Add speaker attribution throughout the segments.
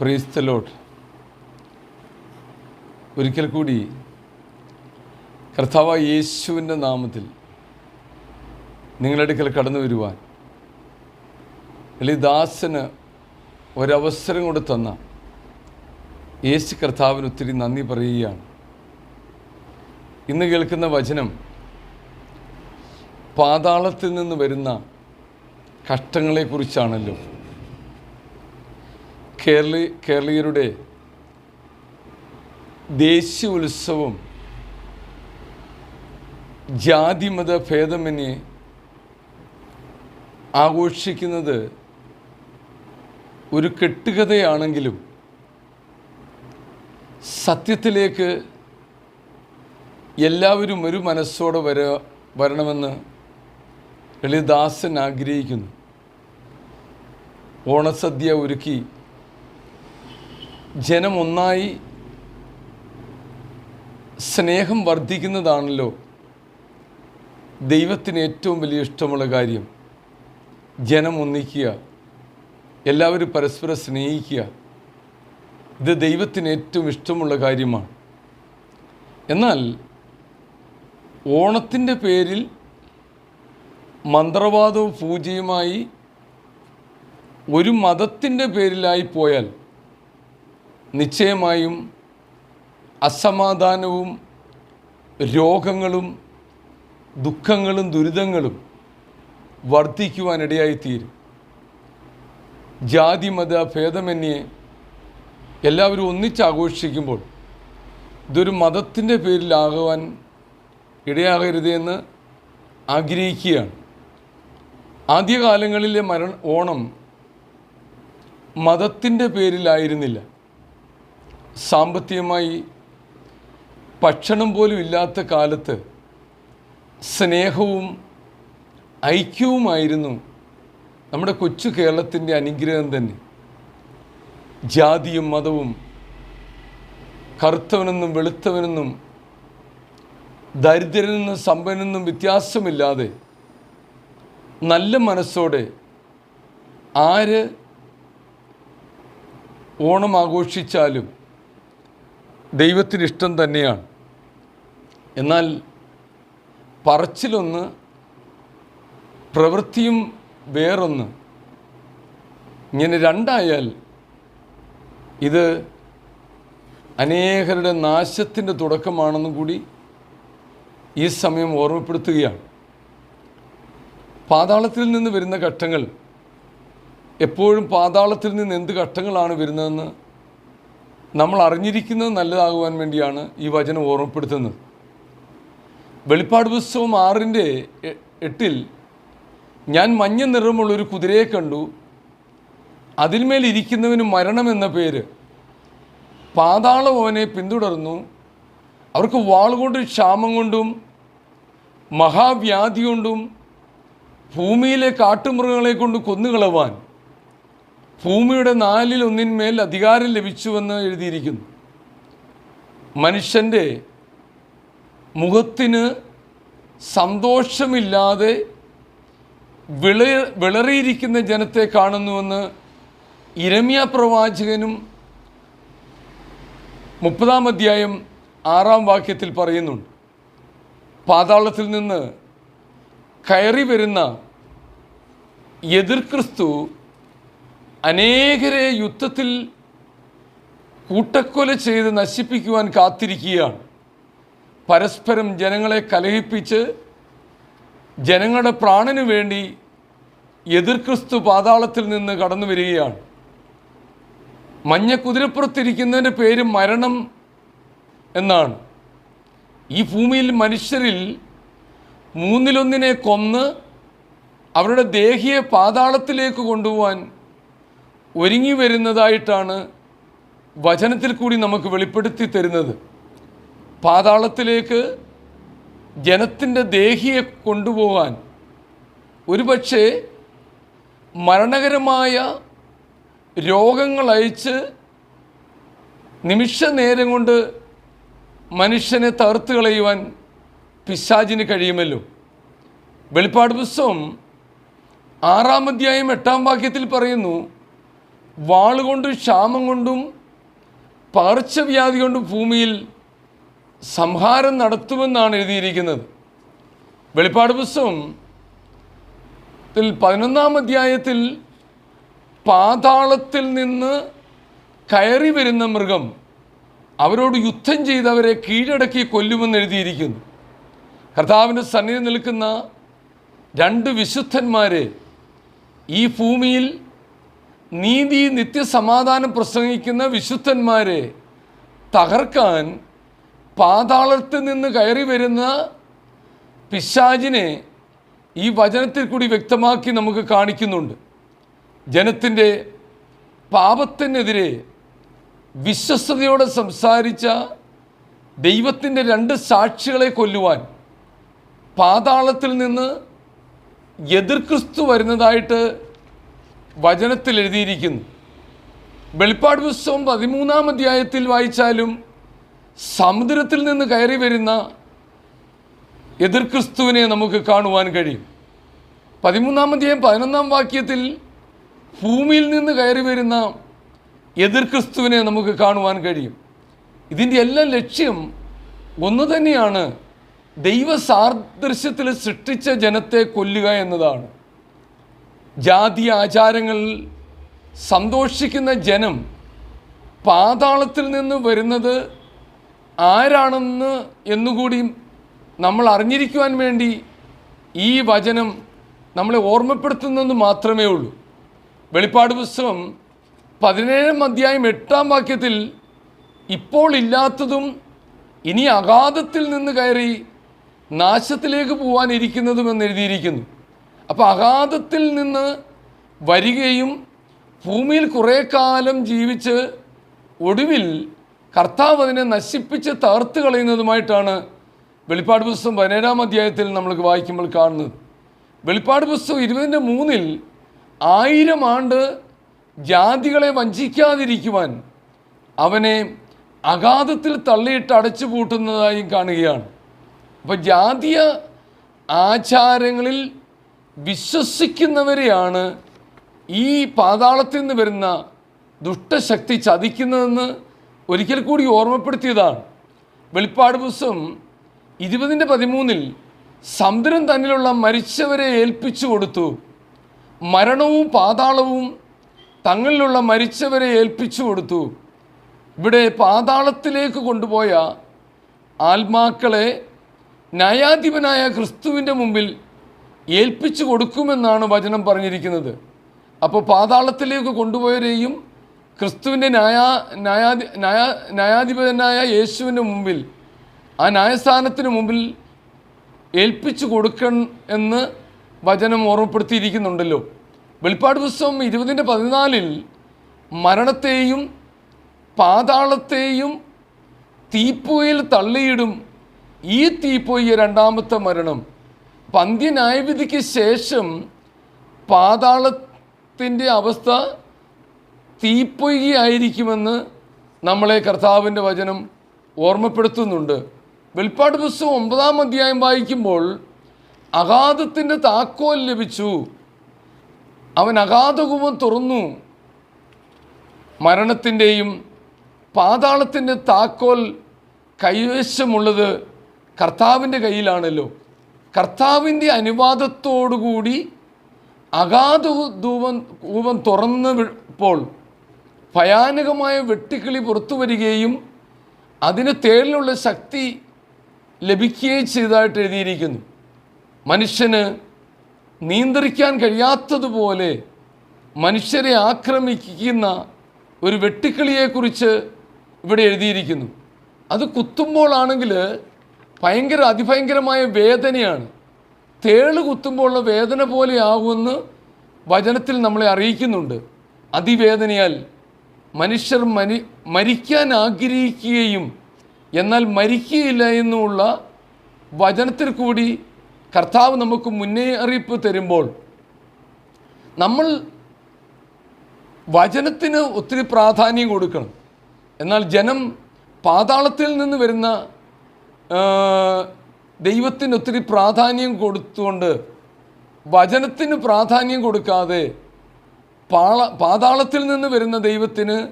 Speaker 1: പ്രീസ്തലോട്ട് ഒരിക്കൽ കൂടി കർത്താവ് യേശുവിന്റെ നാമത്തിൽ നിങ്ങളുടെ അടുക്കൽ കടന്നു വരുവാൻ അല്ലെങ്കിൽ ദാസന് ഒരവസരം കൂടെ തന്ന യേശു കർത്താവിന് ഒത്തിരി നന്ദി പറയുകയാണ്. ഇന്ന് കേൾക്കുന്ന വചനം പാതാളത്തിൽ നിന്ന് വരുന്ന കഷ്ടങ്ങളെക്കുറിച്ചാണല്ലോ. കേരളീ കേരളീയരുടെ ദേശീയ ഉത്സവം ജാതിമത ഭേദമന്യേ ആഘോഷിക്കുന്നത് ഒരു കെട്ടുകഥയാണെങ്കിലും സത്യത്തിലേക്ക് എല്ലാവരും ഒരു മനസ്സോടെ വര വരണമെന്ന് ലളിതാസൻ ആഗ്രഹിക്കുന്നു. ഓണസദ്യ ഒരുക്കി ജനം ഒന്നായി സ്നേഹം വർദ്ധിക്കുന്നതാണല്ലോ ദൈവത്തിന് ഏറ്റവും വലിയ ഇഷ്ടമുള്ള കാര്യം. ജനം ഒന്നിക്കുക എല്ലാവരും പരസ്പരം സ്നേഹിക്കുക. ഇത് ദൈവത്തിന് ഏറ്റവും ഇഷ്ടമുള്ള കാര്യമാണ്. എന്നാൽ ഓണത്തിന്റെ പേരിൽ മന്ത്രവാദവും പൂജയുമായി ഒരു മതത്തിന്റെ പേരിലായി പോയാൽ നിശ്ചയമായും അസമാധാനവും രോഗങ്ങളും ദുഃഖങ്ങളും ദുരിതങ്ങളും വർദ്ധിക്കുവാനിടയായിത്തീരും. ജാതി മത ഭേദമന്യേ എല്ലാവരും ഒന്നിച്ചാഘോഷിക്കുമ്പോൾ ഇതൊരു മതത്തിന്റെ പേരിലാകുവാൻ ഇടയാകരുതെന്ന് ആഗ്രഹിക്കുകയാണ്. ആദ്യകാലങ്ങളിലെ മരണ ഓണം മതത്തിന്റെ പേരിലായിരുന്നില്ല. സാമ്പത്തികമായി ഭക്ഷണം പോലും ഇല്ലാത്ത കാലത്ത് സ്നേഹവും ഐക്യവുമായിരുന്നു നമ്മുടെ കൊച്ചു കേരളത്തിന്റെ അനുഗ്രഹം തന്നെ. ജാതിയും മതവും കറുത്തവനെന്നും വെളുത്തവനെന്നും ദരിദ്രനെന്നും സമ്പന്നെന്നും വ്യത്യാസമില്ലാതെ നല്ല മനസ്സോടെ ആര് ഓണം ആഘോഷിച്ചാലും ദൈവത്തിന് ഇഷ്ടം തന്നെയാണ്. എന്നാൽ പറച്ചിലൊന്ന് പ്രവൃത്തിയും വേറൊന്ന്. ഇങ്ങനെ രണ്ടായാൽ ഇത് അനേകരുടെ നാശത്തിന്റെ തുടക്കമാണെന്നും കൂടി ഈ സമയം ഓർമ്മപ്പെടുത്തുകയാണ്. പാതാളത്തിൽ നിന്ന് വരുന്ന ഘട്ടങ്ങൾ എപ്പോഴും പാതാളത്തിൽ നിന്ന് എന്ത് ഘട്ടങ്ങളാണ് വരുന്നതെന്ന് നമ്മൾ അറിഞ്ഞിരിക്കുന്നത് നല്ലതാകുവാൻ വേണ്ടിയാണ് ഈ വചനം ഓർമ്മപ്പെടുത്തുന്നത്. വെളിപ്പാട് പുസ്തകം ആറിന്റെ എട്ടിൽ ഞാൻ മഞ്ഞ നിറമുള്ളൊരു കുതിരയെ കണ്ടു. അതിന്മേൽ ഇരിക്കുന്നവന് മരണം എന്ന പേര്. പാതാളം അവനെ പിന്തുടർന്നു. അവർക്ക് വാൾ കൊണ്ടും ക്ഷാമം കൊണ്ടും മഹാവ്യാധി കൊണ്ടും ഭൂമിയിലെ കാട്ടുമൃഗങ്ങളെ കൊണ്ട് കൊന്നുകളവാൻ. ഭൂമിയുടെ നാലിൽ ഒന്നിന്മേൽ അധികാരം ലഭിച്ചുവെന്ന് എഴുതിയിരിക്കുന്നു. മനുഷ്യന്റെ മുഖത്തിന് സന്തോഷമില്ലാതെ വിള വിളറിയിരിക്കുന്ന ജനത്തെ കാണുന്നുവെന്ന് ഇരമ്യ പ്രവാചകനും മുപ്പതാം അധ്യായം ആറാം വാക്യത്തിൽ പറയുന്നുണ്ട്. പാതാളത്തിൽ നിന്ന് കയറി വരുന്ന എതിർ ക്രിസ്തു അനേകരെ യുദ്ധത്തിൽ കൂട്ടക്കൊല ചെയ്ത് നശിപ്പിക്കുവാൻ കാത്തിരിക്കുകയാണ്. പരസ്പരം ജനങ്ങളെ കലഹിപ്പിച്ച് ജനങ്ങളുടെ പ്രാണന് വേണ്ടി എതിർക്രിസ്തു പാതാളത്തിൽ നിന്ന് കടന്നു വരികയാണ്. മഞ്ഞ കുതിരപ്പുറത്തിരിക്കുന്നതിന്റെ പേര് മരണം എന്നാണ്. ഈ ഭൂമിയിൽ മനുഷ്യരിൽ മൂന്നിലൊന്നിനെ കൊന്ന് അവരുടെ ദേഹിയെ പാതാളത്തിലേക്ക് കൊണ്ടുപോകാൻ ഒരുങ്ങി വരുന്നതായിട്ടാണ് വചനത്തിൽ കൂടി നമുക്ക് വെളിപ്പെടുത്തി തരുന്നത്. പാതാളത്തിലേക്ക് ജനത്തിന്റെ ദേഹിയെ കൊണ്ടുപോകാൻ ഒരുപക്ഷെ മരണകരമായ രോഗങ്ങൾ അയച്ച് നിമിഷ നേരം കൊണ്ട് മനുഷ്യനെ തകർത്ത് കളയുവാൻ പിശാചിന് കഴിയുമല്ലോ. വെളിപ്പാട് പുസ്തകം ആറാം അധ്യായം എട്ടാം വാക്യത്തിൽ പറയുന്നു വാളുകൊണ്ടും ക്ഷാമം കൊണ്ടും പകർച്ചവ്യാധി കൊണ്ടും ഭൂമിയിൽ സംഹാരം നടത്തുമെന്നാണ് എഴുതിയിരിക്കുന്നത്. വെളിപ്പാട് പുസ്തകം ത്തിൽ പതിനൊന്നാം അധ്യായത്തിൽ പാതാളത്തിൽ നിന്ന് കയറി വരുന്ന മൃഗം അവരോട് യുദ്ധം ചെയ്തവരെ കീഴടക്കി കൊല്ലുമെന്ന് എഴുതിയിരിക്കുന്നു. കർത്താവിന്റെ സന്നിധി നിൽക്കുന്ന രണ്ട് വിശുദ്ധന്മാരെ ഈ ഭൂമിയിൽ നീതി നിത്യസമാധാനം പ്രസംഗിക്കുന്ന വിശുദ്ധന്മാരെ തകർക്കാൻ പാതാളത്തിൽ നിന്ന് കയറി വരുന്ന പിശാജിനെ ഈ വചനത്തിൽ കൂടി വ്യക്തമാക്കി നമുക്ക് കാണിക്കുന്നുണ്ട്. ജനത്തിന്റെ പാപത്തിനെതിരെ വിശ്വസ്തയോടെ സംസാരിച്ച ദൈവത്തിന്റെ രണ്ട് സാക്ഷികളെ കൊല്ലുവാൻ പാതാളത്തിൽ നിന്ന് എതിർക്രിസ്തു വരുന്നതായിട്ട് വചനത്തിൽ എഴുതിയിരിക്കുന്നു. വെളിപ്പാട് പുസ്തകം പതിമൂന്നാം അധ്യായത്തിൽ വായിച്ചാലും സമുദ്രത്തിൽ നിന്ന് കയറി വരുന്ന എതിർ ക്രിസ്തുവിനെ നമുക്ക് കാണുവാൻ കഴിയും. പതിമൂന്നാം അധ്യായം പതിനൊന്നാം വാക്യത്തിൽ ഭൂമിയിൽ നിന്ന് കയറി വരുന്ന എതിർ ക്രിസ്തുവിനെ നമുക്ക് കാണുവാൻ കഴിയും. ഇതിന്റെ എല്ലാ ലക്ഷ്യം ഒന്ന് തന്നെയാണ് ദൈവസാദൃശ്യത്തിൽ സൃഷ്ടിച്ച ജനത്തെ കൊല്ലുക എന്നതാണ്. ജാതി ആചാരങ്ങളിൽ സന്തോഷിക്കുന്ന ജനം പാതാളത്തിൽ നിന്ന് വരുന്നത് ആരാണെന്ന് എന്നുകൂടി നമ്മൾ അറിഞ്ഞിരിക്കുവാൻ വേണ്ടി ഈ വചനം നമ്മളെ ഓർമ്മപ്പെടുത്തുന്നെന്ന് മാത്രമേ ഉള്ളൂ. വെളിപ്പാട് പുസ്തകം പതിനേഴാം അധ്യായം എട്ടാം വാക്യത്തിൽ ഇപ്പോൾ ഇല്ലാത്തതും ഇനി അഗാധത്തിൽ നിന്ന് കയറി നാശത്തിലേക്ക് പോകാനിരിക്കുന്നതും എന്ന് എഴുതിയിരിക്കുന്നു. അപ്പോൾ അഗാധത്തിൽ നിന്ന് വരികയും ഭൂമിയിൽ കുറേ കാലം ജീവിച്ച് ഒടുവിൽ കർത്താവ് അതിനെ നശിപ്പിച്ച് തകർത്ത് കളയുന്നതുമായിട്ടാണ് വെളിപ്പാട് പുസ്തകം പതിനേഴാം അധ്യായത്തിൽ നമ്മൾക്ക് വായിക്കുമ്പോൾ കാണുന്നത്. വെളിപ്പാട് പുസ്തകം ഇരുപതിന്റെ മൂന്നിൽ ആയിരം ആണ്ട് ജാതികളെ വഞ്ചിക്കാതിരിക്കുവാൻ അവനെ അഗാധത്തിൽ തള്ളിയിട്ട് അടച്ചു പൂട്ടുന്നതായും കാണുകയാണ്. അപ്പോൾ ജാതീയ ആചാരങ്ങളിൽ വിശ്വസിക്കുന്നവരെയാണ് ഈ പാതാളത്തിൽ നിന്ന് വരുന്ന ദുഷ്ടശക്തി ചതിക്കുന്നതെന്ന് ഒരിക്കൽ കൂടി ഓർമ്മപ്പെടുത്തിയതാണ്. വെളിപ്പാട് പുസ്തകം ഇരുപതിന്റെ പതിമൂന്നിൽ സമുദ്രം തന്നിലുള്ള മരിച്ചവരെ ഏൽപ്പിച്ചു കൊടുത്തു. മരണവും പാതാളവും തങ്ങളിലുള്ള മരിച്ചവരെ ഏൽപ്പിച്ചു കൊടുത്തു. ഇവിടെ പാതാളത്തിലേക്ക് കൊണ്ടുപോയ ആത്മാക്കളെ ന്യായാധിപനായ ക്രിസ്തുവിന്റെ മുമ്പിൽ ഏൽപ്പിച്ചു കൊടുക്കുമെന്നാണ് വചനം പറഞ്ഞിരിക്കുന്നത്. അപ്പോൾ പാതാളത്തിലേക്ക് കൊണ്ടുപോയവരെയും ക്രിസ്തുവിന്റെ ന്യായാ ന്യായാധി ന്യായ ന്യായാധിപതനായ യേശുവിന്റെ മുമ്പിൽ ആ ന്യായസ്ഥാനത്തിന് മുമ്പിൽ ഏൽപ്പിച്ചു കൊടുക്കണം എന്ന് വചനം ഓർമ്മപ്പെടുത്തിയിരിക്കുന്നുണ്ടല്ലോ. വെളിപ്പാട് പുസ്തകം ഇരുപതിന്റെ പതിനാലിൽ മരണത്തെയും പാതാളത്തെയും തീപ്പൊയിൽ തള്ളിയിടും ഈ തീപ്പൊയ്യ രണ്ടാമത്തെ മരണം. പന്ത്യ ന്യായവിധിക്ക് ശേഷം പാതാളത്തിന്റെ അവസ്ഥ തീപ്പൊയ്യായിരിക്കുമെന്ന് നമ്മളെ കർത്താവിന്റെ വചനം ഓർമ്മപ്പെടുത്തുന്നുണ്ട്. വെളിപ്പാട് പുസ്തകം ഒമ്പതാം അധ്യായം വായിക്കുമ്പോൾ അഗാധത്തിന്റെ താക്കോൽ ലഭിച്ചു. അവൻ അഗാധകുമം തുറന്നു. മരണത്തിന്റെയും പാതാളത്തിന്റെ താക്കോൽ കൈവശമുള്ളത് കർത്താവിന്റെ കയ്യിലാണല്ലോ. കർത്താവിന്റെ അനുവാദത്തോടുകൂടി അഗാധ ധൂപം തുറന്ന് തുറന്നപ്പോൾ ഭയാനകമായ വെട്ടിക്കിളി പുറത്തു വരികയും അതിന് തേളിലുള്ള ശക്തി ലഭിക്കുകയും ചെയ്തതായിട്ട് എഴുതിയിരിക്കുന്നു. മനുഷ്യന് നിയന്ത്രിക്കാൻ കഴിയാത്തതുപോലെ മനുഷ്യരെ ആക്രമിക്കുന്ന ഒരു വെട്ടിക്കിളിയെക്കുറിച്ച് ഇവിടെ എഴുതിയിരിക്കുന്നു. അത് കുത്തുമ്പോഴാണെങ്കിൽ ഭയങ്കര അതിഭയങ്കരമായ വേദനയാണ്. തേൾ കുത്തുമ്പോഴുള്ള വേദന പോലെയാകുമെന്ന് വചനത്തിൽ നമ്മളെ അറിയിക്കുന്നുണ്ട്. അതിവേദനയാൽ മനുഷ്യർ മരി മരിക്കാൻ ആഗ്രഹിക്കുകയും എന്നാൽ മരിക്കുകയില്ല എന്നുമുള്ള വചനത്തിൽ കൂടി കർത്താവ് നമുക്ക് മുന്നേ അറിയിപ്പ് തരുമ്പോൾ നമ്മൾ വചനത്തിന് ഒത്തിരി പ്രാധാന്യം കൊടുക്കണം. എന്നാൽ ജനം പാതാളത്തിൽ നിന്ന് വരുന്ന ദൈവത്തിന് ഒത്തിരി പ്രാധാന്യം കൊടുത്തുകൊണ്ട് വചനത്തിന് പ്രാധാന്യം കൊടുക്കാതെ പാള പാതാളത്തിൽ നിന്ന് വരുന്ന ദൈവത്തിന്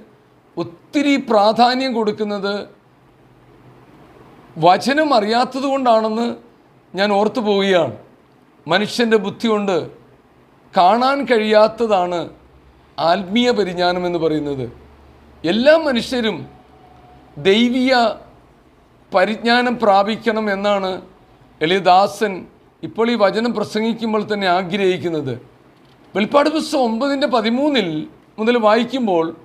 Speaker 1: ഒത്തിരി പ്രാധാന്യം കൊടുക്കുന്നത് വചനം അറിയാത്തത് കൊണ്ടാണെന്ന് ഞാൻ ഓർത്തു പോവുകയാണ്. മനുഷ്യന്റെ ബുദ്ധി കൊണ്ട് കാണാൻ കഴിയാത്തതാണ് ആത്മീയ പരിജ്ഞാനം എന്ന് പറയുന്നത്. എല്ലാ മനുഷ്യരും ദൈവീയ പരിജ്ഞാനം പ്രാപിക്കണം എന്നാണ് എളിദാസൻ ഇപ്പോൾ ഈ വചനം പ്രസംഗിക്കുമ്പോൾ തന്നെ ആഗ്രഹിക്കുന്നത്. വെളിപ്പാട് പുസ്തകം ഒമ്പതിന്റെ പതിമൂന്നിൽ മുതൽ വായിക്കുമ്പോൾ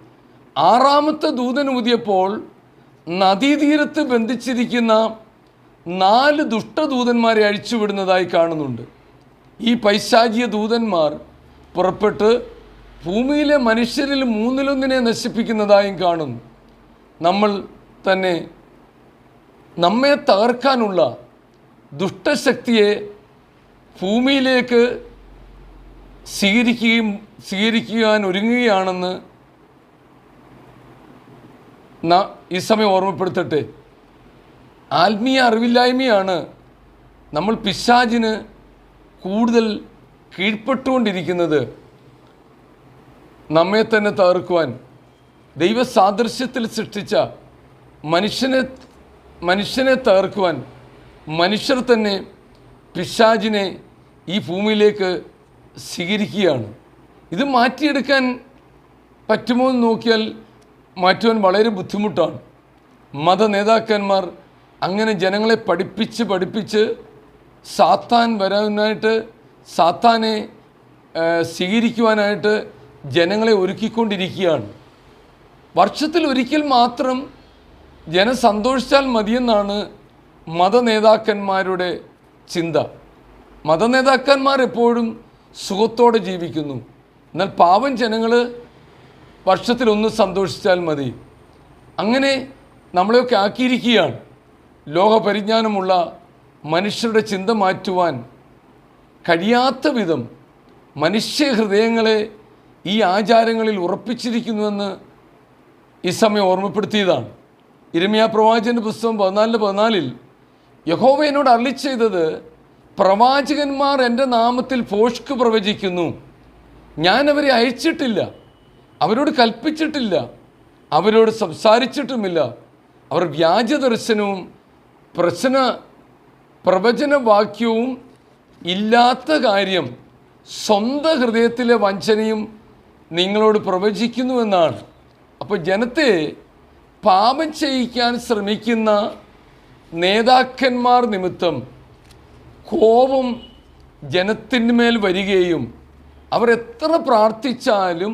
Speaker 1: ആറാമത്തെ ദൂതൻ ഊതിയപ്പോൾ നദീതീരത്ത് ബന്ധിച്ചിരിക്കുന്ന നാല് ദുഷ്ടദൂതന്മാരെ അഴിച്ചുവിടുന്നതായി കാണുന്നുണ്ട്. ഈ പൈശാചിയ ദൂതന്മാർ പുറപ്പെട്ട് ഭൂമിയിലെ മനുഷ്യരിൽ മൂന്നിലൊന്നിനെ നശിപ്പിക്കുന്നതായും കാണുന്നു. നമ്മൾ തന്നെ നമ്മെ തകർക്കാനുള്ള ദുഷ്ടശക്തിയെ ഭൂമിയിലേക്ക് സ്വീകരിക്കുകയും സ്വീകരിക്കുവാൻ ഒരുങ്ങുകയാണെന്ന് ഈ സമയം ഓർമ്മപ്പെടുത്തട്ടെ. ആത്മീയ അറിവില്ലായ്മയാണ് നമ്മൾ പിശാചിന് കൂടുതൽ കീഴ്പ്പെട്ടുകൊണ്ടിരിക്കുന്നത്. നമ്മെ തന്നെ തകർക്കുവാൻ. ദൈവസാദൃശ്യത്തിൽ സൃഷ്ടിച്ച മനുഷ്യനെ മനുഷ്യനെ തകർക്കുവാൻ മനുഷ്യർ തന്നെ പിശാജിനെ ഈ ഭൂമിയിലേക്ക് സ്വീകരിക്കുകയാണ്. ഇത് മാറ്റിയെടുക്കാൻ പറ്റുമോ എന്ന് നോക്കിയാൽ മാറ്റുവാൻ വളരെ ബുദ്ധിമുട്ടാണ്. മത നേതാക്കന്മാർ അങ്ങനെ ജനങ്ങളെ പഠിപ്പിച്ച് പഠിപ്പിച്ച് സാത്താൻ വരാനായിട്ട് സാത്താനെ സ്വീകരിക്കുവാനായിട്ട് ജനങ്ങളെ ഒരുക്കിക്കൊണ്ടിരിക്കുകയാണ്. വർഷത്തിൽ ഒരിക്കൽ മാത്രം ജനം സന്തോഷിച്ചാൽ മതിയെന്നാണ് മതനേതാക്കന്മാരുടെ ചിന്ത. മതനേതാക്കന്മാർ എപ്പോഴും സുഖത്തോടെ ജീവിക്കുന്നു. എന്നാൽ പാവം ജനങ്ങൾ വർഷത്തിലൊന്ന് സന്തോഷിച്ചാൽ മതി. അങ്ങനെ നമ്മളെയൊക്കെ ആക്കിയിരിക്കുകയാണ്. ലോകപരിജ്ഞാനമുള്ള മനുഷ്യരുടെ ചിന്ത മാറ്റുവാൻ കഴിയാത്ത വിധം മനുഷ്യ ഹൃദയങ്ങളെ ഈ ആചാരങ്ങളിൽ ഉറപ്പിച്ചിരിക്കുന്നുവെന്ന് ഈ സമയം ഓർമ്മപ്പെടുത്തിയതാണ്. ഇരമിയ പ്രവാചകന്റെ പുസ്തകം പതിനാലിന്റെ പതിനാലിൽ യഹോവ എന്നോട് അരളി ചെയ്തത് പ്രവാചകന്മാർ എന്റെ നാമത്തിൽ ഫോഷ്ക്ക് പ്രവചിക്കുന്നു. ഞാൻ അവരെ അയച്ചിട്ടില്ല. അവരോട് കൽപ്പിച്ചിട്ടില്ല. അവരോട് സംസാരിച്ചിട്ടുമില്ല. അവർ വ്യാജ ദർശനവും പ്രശ്ന പ്രവചനവാക്യവും ഇല്ലാത്ത കാര്യം സ്വന്തം ഹൃദയത്തിലെ വഞ്ചനയും നിങ്ങളോട് പ്രവചിക്കുന്നുവെന്നാണ് അപ്പോൾ ജനത്തെ പാപം ചെയ്യിക്കാൻ ശ്രമിക്കുന്ന നേതാക്കന്മാർ നിമിത്തം കോപം ജനത്തിന്മേൽ വരികയും അവർ എത്ര പ്രാർത്ഥിച്ചാലും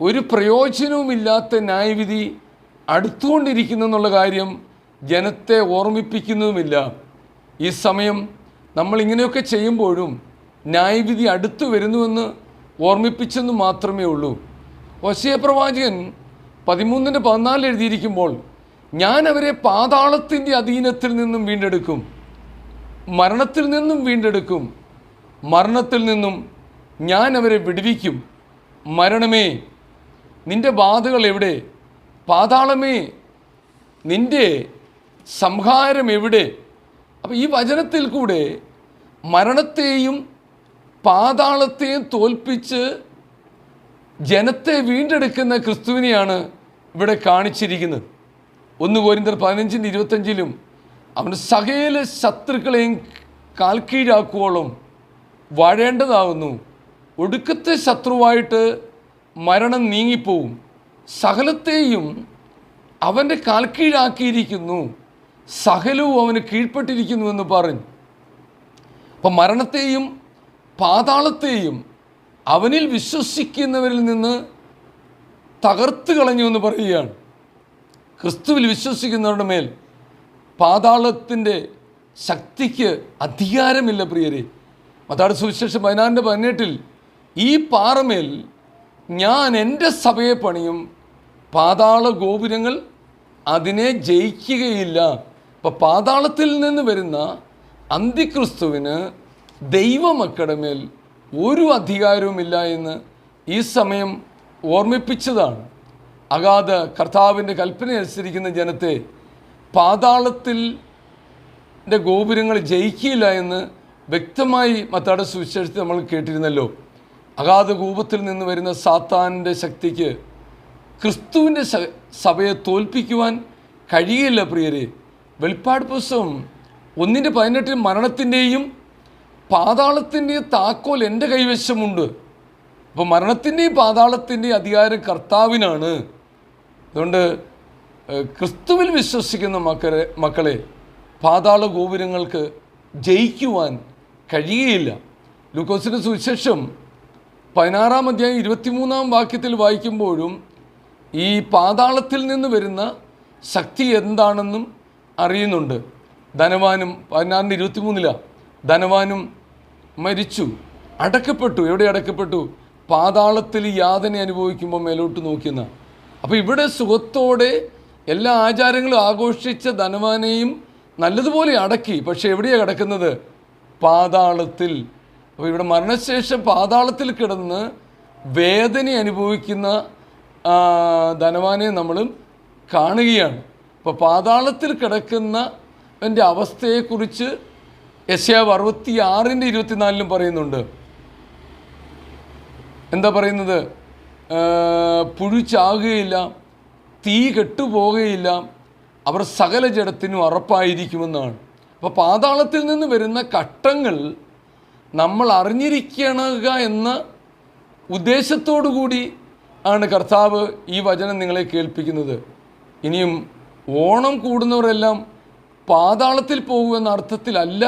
Speaker 1: ഒരു പ്രയോജനവുമില്ലാത്ത ന്യായവിധി അടുത്തുകൊണ്ടിരിക്കുന്നു എന്നുള്ള കാര്യം ജനത്തെ ഓർമ്മിപ്പിക്കുന്നതുമില്ല. ഈ സമയം നമ്മൾ ഇങ്ങനെയൊക്കെ ചെയ്യുമ്പോഴും ന്യായവിധി അടുത്തു വരുന്നുവെന്ന് ഓർമ്മിപ്പിച്ചെന്ന് മാത്രമേ ഉള്ളൂ. ഒശയ പ്രവാചകൻ പതിമൂന്നിന്റെ പതിനാല് എഴുതിയിരിക്കുമ്പോൾ ഞാൻ അവരെ പാതാളത്തിന്റെ അധീനത്തിൽ നിന്നും വീണ്ടെടുക്കും മരണത്തിൽ നിന്നും വീണ്ടെടുക്കും മരണത്തിൽ നിന്നും ഞാൻ അവരെ വിടുവിക്കും. മരണമേ നിന്റെ ബാധകൾ എവിടെ? പാതാളമേ നിന്റെ സംഹാരം എവിടെ? അപ്പോൾ ഈ വചനത്തിൽ കൂടെ മരണത്തെയും പാതാളത്തെയും തോൽപ്പിച്ച് ജനത്തെ വീണ്ടെടുക്കുന്ന ക്രിസ്തുവിനെയാണ് ഇവിടെ കാണിച്ചിരിക്കുന്നത്. ഒന്ന് കോരിന്തർ പതിനഞ്ചിന്റെ ഇരുപത്തഞ്ചിലും അവന്റെ സകല ശത്രുക്കളെയും കാൽക്കീഴാക്കുവോളം വാഴേണ്ടതാകുന്നു ഒടുക്കത്തെ ശത്രുവായിട്ട് മരണം നീങ്ങിപ്പോവും. സകലത്തെയും അവന്റെ കാൽക്കീഴാക്കിയിരിക്കുന്നു. സകലവും അവന് കീഴ്പ്പെട്ടിരിക്കുന്നു എന്ന് പറഞ്ഞു. അപ്പം മരണത്തെയും പാതാളത്തെയും അവനിൽ വിശ്വസിക്കുന്നവരിൽ നിന്ന് തകർത്ത് കളഞ്ഞു എന്ന് പറയുകയാണ്. ക്രിസ്തുവിൽ വിശ്വസിക്കുന്നവരുടെ മേൽ പാതാളത്തിന്റെ ശക്തിക്ക് അധികാരമില്ല പ്രിയരെ. മതാട് സുവിശേഷം പതിനാറിന്റെ പതിനെട്ടിൽ ഈ പാറമേൽ ഞാൻ എന്റെ സഭയെ പണിയും പാതാള ഗോപുരങ്ങൾ അതിനെ ജയിക്കുകയില്ല. അപ്പം പാതാളത്തിൽ നിന്ന് വരുന്ന അന്തിക്രിസ്തുവിന് ദൈവമക്കടമേൽ ഒരു അധികാരവുമില്ല എന്ന് ഈ സമയം ഓർമ്മിപ്പിച്ചതാണ്. അഗാധ കർത്താവിന്റെ കൽപ്പന അനുസരിക്കുന്ന ജനത്തെ പാതാളത്തിൽ ഗോപുരങ്ങൾ ജയിക്കില്ല എന്ന് വ്യക്തമായി മത്താടെ സുവിശേഷത്തിൽ നമ്മൾ കേട്ടിരുന്നല്ലോ. അഗാധ കൂപത്തിൽ നിന്ന് വരുന്ന സാത്താന്റെ ശക്തിക്ക് ക്രിസ്തുവിന്റെ സഭയെ തോൽപ്പിക്കുവാൻ കഴിയില്ല പ്രിയരെ. വെളിപ്പാട് പുസ്തകം ഒന്നിന്റെ പതിനെട്ടിൽ മരണത്തിന്റെയും പാതാളത്തിന്റെയും താക്കോൽ എന്റെ കൈവശമുണ്ട്. അപ്പോൾ മരണത്തിന്റെയും പാതാളത്തിന്റെയും അധികാരം കർത്താവിനാണ്. അതുകൊണ്ട് ക്രിസ്തുവിൽ വിശ്വസിക്കുന്ന മക്കളെ മക്കളെ പാതാള ഗോപുരങ്ങൾക്ക് ജയിക്കുവാൻ കഴിയുകയില്ല. ലൂക്കോസിന്റെ സുവിശേഷം പതിനാറാം അധ്യായം ഇരുപത്തിമൂന്നാം വാക്യത്തിൽ വായിക്കുമ്പോഴും ഈ പാതാളത്തിൽ നിന്ന് വരുന്ന ശക്തി എന്താണെന്നും അറിയുന്നുണ്ട്. ധനവാനും പതിനാറിന്റെ ഇരുപത്തിമൂന്നില ധനവാനും മരിച്ചു അടക്കപ്പെട്ടു. എവിടെ അടക്കപ്പെട്ടു? പാതാളത്തിൽ യാതന അനുഭവിക്കുമ്പോൾ മേലോട്ട് നോക്കുന്ന അപ്പോൾ ഇവിടെ സുഖത്തോടെ എല്ലാ ആചാരങ്ങളും ആഘോഷിച്ച ധനവാനെയും നല്ലതുപോലെ അടക്കി. പക്ഷേ എവിടെയാണ് കിടക്കുന്നത്? പാതാളത്തിൽ. അപ്പോൾ ഇവിടെ മരണശേഷം പാതാളത്തിൽ കിടന്ന് വേദന അനുഭവിക്കുന്ന ധനവാനെ നമ്മൾ കാണുകയാണ്. അപ്പോൾ പാതാളത്തിൽ കിടക്കുന്ന എന്റെ അവസ്ഥയെക്കുറിച്ച് യശ്യാവ് അറുപത്തി ആറിന്റെ ഇരുപത്തിനാലിലും പറയുന്നുണ്ട്. എന്താ പറയുന്നത്? പുഴിച്ചാകുകയില്ല പുഴു ചാകുകയില്ല തീ കെട്ടുപോകുകയില്ല അവർ സകല ജഡത്തിനും അറപ്പായിരിക്കുമെന്നാണ്. അപ്പോൾ പാതാളത്തിൽ നിന്ന് വരുന്ന ഘട്ടങ്ങൾ നമ്മൾ അറിഞ്ഞിരിക്കണക എന്ന ഉദ്ദേശത്തോടു കൂടി ആണ് കർത്താവ് ഈ വചനം നിങ്ങളെ കേൾപ്പിക്കുന്നത്. ഇനിയും ഓണം കൂടുന്നവരെല്ലാം പാതാളത്തിൽ പോകുമെന്ന അർത്ഥത്തിലല്ല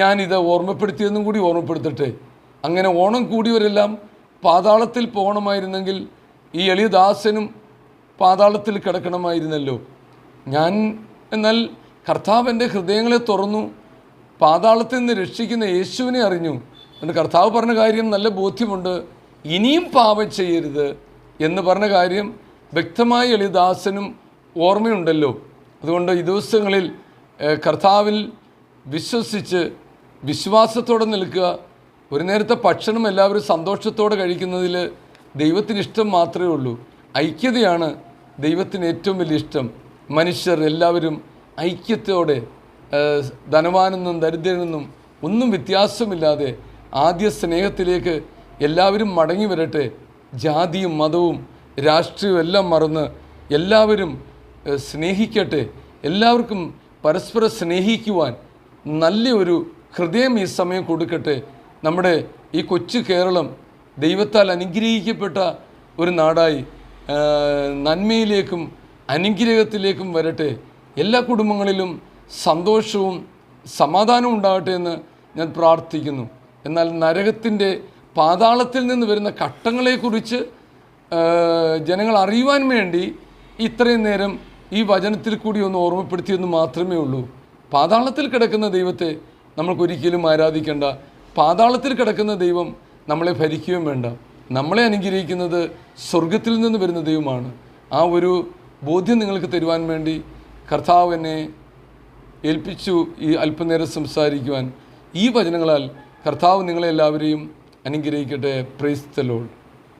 Speaker 1: ഞാനിത് ഓർമ്മപ്പെടുത്തിയെന്നും കൂടി ഓർമ്മപ്പെടുത്തട്ടെ. അങ്ങനെ ഓണം കൂടിയവരെല്ലാം പാതാളത്തിൽ പോകണമായിരുന്നെങ്കിൽ ഈ എളിയദാസനും പാതാളത്തിൽ കിടക്കണമായിരുന്നല്ലോ. ഞാൻ എന്നാൽ കർത്താവ് എന്റെ ഹൃദയങ്ങളെ തുറന്നു പാതാളത്തിൽ നിന്ന് രക്ഷിക്കുന്ന യേശുവിനെ അറിഞ്ഞു. എന്നിട്ട് കർത്താവ് പറഞ്ഞ കാര്യം നല്ല ബോധ്യമുണ്ട്. ഇനിയും പാപം ചെയ്യരുത് എന്ന് പറഞ്ഞ കാര്യം വ്യക്തമായി എളിദാസനും ഓർമ്മയുണ്ടല്ലോ. അതുകൊണ്ട് ഈ ദിവസങ്ങളിൽ കർത്താവിൽ വിശ്വസിച്ച് വിശ്വാസത്തോടെ നിൽക്കുക. ഒരു നേരത്തെ ഭക്ഷണം എല്ലാവരും സന്തോഷത്തോടെ കഴിക്കുന്നതിൽ ദൈവത്തിന് ഇഷ്ടം മാത്രമേ ഉള്ളൂ. ഐക്യതയാണ് ദൈവത്തിന് ഏറ്റവും വലിയ ഇഷ്ടം. മനുഷ്യർ എല്ലാവരും ഐക്യത്തോടെ ധനവാനെന്നും ദരിദ്രനെന്നും ഒന്നും വ്യത്യാസമില്ലാതെ ആദ്യ സ്നേഹത്തിലേക്ക് എല്ലാവരും മടങ്ങി വരട്ടെ. ജാതിയും മതവും രാഷ്ട്രീയവും എല്ലാം മറന്ന് എല്ലാവരും സ്നേഹിക്കട്ടെ. എല്ലാവർക്കും പരസ്പരം സ്നേഹിക്കുവാൻ നല്ലൊരു ഹൃദയം ഈ സമയം കൊടുക്കട്ടെ. നമ്മുടെ ഈ കൊച്ചു കേരളം ദൈവത്താൽ അനുഗ്രഹിക്കപ്പെട്ട ഒരു നാടായി നന്മയിലേക്കും അനുഗ്രഹത്തിലേക്കും വരട്ടെ. എല്ലാ കുടുംബങ്ങളിലും സന്തോഷവും സമാധാനവും ഉണ്ടാകട്ടെ എന്ന് ഞാൻ പ്രാർത്ഥിക്കുന്നു. എന്നാൽ നരകത്തിന്റെ പാതാളത്തിൽ നിന്ന് വരുന്ന ഘട്ടങ്ങളെക്കുറിച്ച് ജനങ്ങൾ അറിയുവാൻ വേണ്ടി ഇത്രയും നേരം ഈ വചനത്തിൽ കൂടി ഒന്ന് ഓർമ്മപ്പെടുത്തിയെന്ന് മാത്രമേ ഉള്ളൂ. പാതാളത്തിൽ കിടക്കുന്ന ദൈവത്തെ നമ്മൾക്കൊരിക്കലും ആരാധിക്കേണ്ട. പാതാളത്തിൽ കിടക്കുന്ന ദൈവം നമ്മളെ ഭരിക്കുകയും വേണ്ട. നമ്മളെ അനുഗ്രഹിക്കുന്നത് സ്വർഗത്തിൽ നിന്ന് വരുന്ന ദൈവമാണ്. ആ ഒരു ബോധ്യം നിങ്ങൾക്ക് തരുവാൻ വേണ്ടി കർത്താവ് എന്നെ ഏൽപ്പിച്ചു ഈ അല്പനേരം സംസാരിക്കുവാൻ. ഈ വചനങ്ങളാൽ കർത്താവ് നിങ്ങളെല്ലാവരെയും അനുഗ്രഹിക്കട്ടെ. പ്രൈസ്